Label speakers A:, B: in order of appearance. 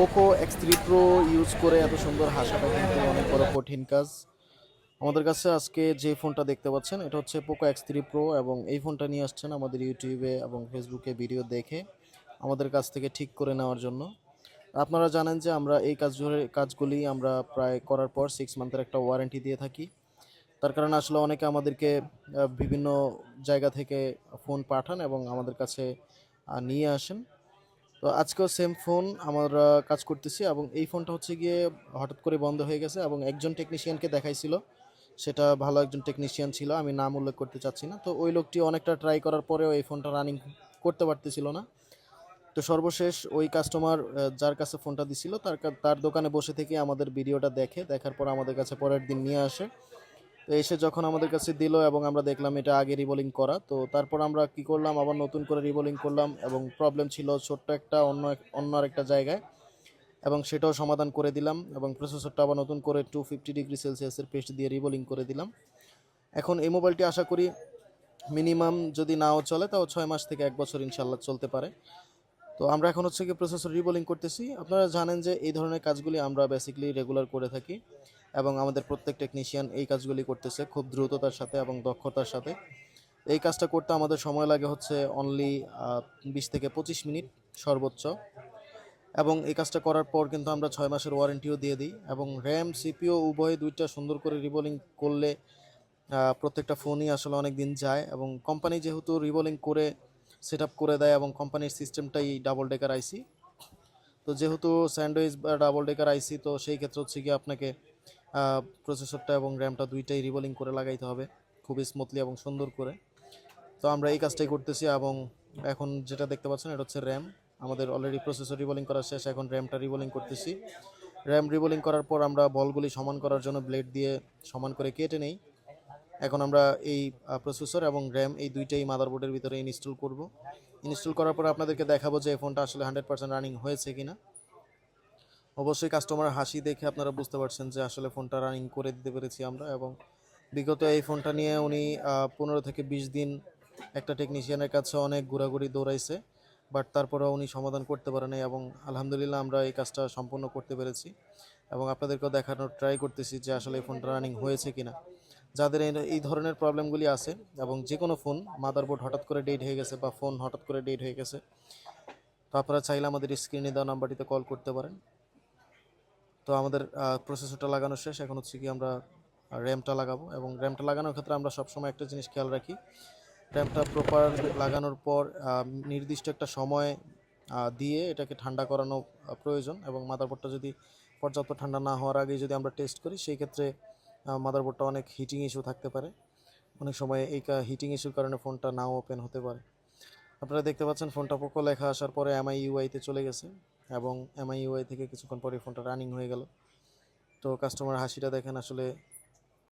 A: Poco X three pro use করে এত সুন্দর হাসাটা কিন্তু অনেক বড় কঠিন কাজ। আমাদের কাছে আজকে যে ফোনটা দেখতে পাচ্ছেন, এটা হচ্ছে পোকো এক্স থ্রি প্রো এবং এই ফোনটা নিয়ে আসছেন আমাদের ইউটিউবে এবং ফেসবুকে ভিডিও দেখে আমাদের কাছ থেকে ঠিক করে নেওয়ার জন্য। আপনারা জানেন যে আমরা এই কাজগুলি কাজগুলি আমরা প্রায় করার পর সিক্স মান্থের একটা ওয়ারেন্টি দিয়ে থাকি। তার কারণে আসলে অনেকে আমাদেরকে বিভিন্ন জায়গা থেকে ফোন পাঠান এবং আমাদের কাছে নিয়ে আসেন। তো আজকেও সেম ফোন আমরা কাজ করতেছি এবং এই ফোনটা হচ্ছে গিয়ে হঠাৎ করে বন্ধ হয়ে গেছে এবং একজন টেকনিশিয়ানকে দেখাইছিল। সেটা ভালো একজন টেকনিশিয়ান ছিল, আমি নাম উল্লেখ করতে চাচ্ছি না। তো ওই লোকটি অনেকটা ট্রাই করার পরেও এই ফোনটা রানিং করতে পারতেছিল না। তো সর্বশেষ ওই কাস্টমার যার কাছে ফোনটা দিছিল, তার তার দোকানে বসে থেকে আমাদের ভিডিওটা দেখে, দেখার পর আমাদের কাছে পরের দিন নিয়ে আসে। তো এসে যখন আমাদের কাছে দিল এবং আমরা দেখলাম এটা আগে রিবোলিং করা, তো তারপর আমরা কি করলাম, আবার নতুন করে রিবোলিং করলাম এবং প্রবলেম ছিল ছোট্ট একটা অন্য অন্য আরেকটা জায়গায় এবং সেটাও সমাধান করে দিলাম এবং প্রসেসরটা আবার নতুন করে টু ফিফটি ডিগ্রি সেলসিয়াসের পেস্ট দিয়ে রিবোলিং করে দিলাম। এখন এই মোবাইলটি আশা করি মিনিমাম যদি নাও চলে, তাও ছয় মাস থেকে এক বছর ইনশাল্লাহ চলতে পারে। তো আমরা এখন হচ্ছে কি প্রসেসর রিবোলিং করতেছি। আপনারা জানেন যে এই ধরনের কাজগুলি আমরা বেসিক্যালি রেগুলার করে থাকি। এবং আমাদের প্রত্যেক টেকনিশিয়ান এই কাজগুলি করতেছে খুব দ্রুততার সাথে এবং দক্ষতার সাথে। এই কাজটা করতে আমাদের সময় লাগে হচ্ছে অনলি বিশ থেকে পঁচিশ মিনিট সর্বোচ্চ। এবং এই কাজটা করার পর কিন্তু আমরা ছয় মাসের ওয়ারেন্টিও দিয়ে দিই এবং র্যাম সিপিও উভয় দুইটা সুন্দর করে রিবোলিং করলে প্রত্যেকটা ফোনই আসলে অনেক দিন যায় এবং কোম্পানি যেহেতু রিবোলিং করে সেট করে দেয় এবং কোম্পানির সিস্টেমটাই ডাবল ডেকার আইসি তো যেহেতু স্যান্ডউইচ বা ডাবল ডেকার আইসি তো সেই ক্ষেত্রে হচ্ছে গিয়ে আপনাকে প্রসেসরটা এবং র্যামটা দুইটাই রিবোলিং করে লাগাইতে হবে, খুবই স্মুথলি এবং সুন্দর করে। তো আমরা এই কাজটাই করতেছি এবং এখন যেটা দেখতে পাচ্ছেন, এটা হচ্ছে র্যাম আমাদের অলরেডি প্রসেসর রিবোলিং করা শেষ, এখন র্যামটা রিবোলিং করতেছি। র্যাম রিবোলিং করার পর আমরা বলগুলি সমান করার জন্য ব্লেড দিয়ে সমান করে কেটে নেই। এখন আমরা এই প্রসেসর এবং র্যাম এই দুইটাই মাদারবোর্ডের ভিতরে ইনস্টল করব। ইনস্টল করার পর আপনাদেরকে দেখাবো যে এই ফোনটা আসলে হান্ড্রেড পার্সেন্ট রানিং হয়েছে কিনা। অবশ্যই কাস্টমার হাসি দেখে আপনারা বুঝতে পারছেন যে আসলে ফোনটা রানিং করে দিতে পেরেছি আমরা এবং বিগত এই ফোনটা নিয়ে উনি পনেরো থেকে বিশ দিন একটা টেকনিশিয়ানের কাছে অনেক ঘোরাঘুরি দৌড়াইছে বাট তারপরেও উনি সমাধান করতে পারেন এবং আলহামদুলিল্লাহ আমরা এই কাজটা সম্পূর্ণ করতে পেরেছি এবং আপনাদেরকেও দেখানোর ট্রাই করতেছি যে আসলে এই ফোনটা রানিং হয়েছে কিনা। যাদের এই- ধরনের প্রবলেমগুলি আছে এবং যে কোনো ফোন মাদারবোর্ড হঠাৎ করে ডেট হয়ে গেছে বা ফোন হঠাৎ করে ডেট হয়ে গেছে, তো আপনারা চাইলে আমাদের স্ক্রিনে দেওয়া নাম্বারটিতে কল করতে পারেন। তো আমাদের প্রসেসরটা লাগানো শেষ। এখন হচ্ছে কি আমরা র্যামটা লাগাবো এবং র্যামটা লাগানোর ক্ষেত্রে আমরা সবসময় একটা জিনিস খেয়াল রাখি। র্যামটা প্রপার লাগানোর পর নির্দিষ্ট একটা সময় দিয়ে এটাকে ঠান্ডা করানো প্রয়োজন এবং মাদারবোর্ডটা যদি পর্যাপ্ত ঠান্ডা না হওয়ার আগে যদি আমরা টেস্ট করি, সেই ক্ষেত্রে মাদারবোর্ডটা অনেক হিটিং ইস্যু থাকতে পারে। অনেক সময় এই হিটিং ইস্যুর কারণে ফোনটা নাও ওপেন হতে পারে। আপনারা দেখতে পাচ্ছেন ফোনটা পোকো লেখা আসার পরে এমআই ইউআইতে চলে গেছে এবং এমআই ইউআই থেকে কিছুক্ষণ পরে ফোনটা রানিং হয়ে গেল। তো কাস্টমার হাসিটা দেখেন আসলে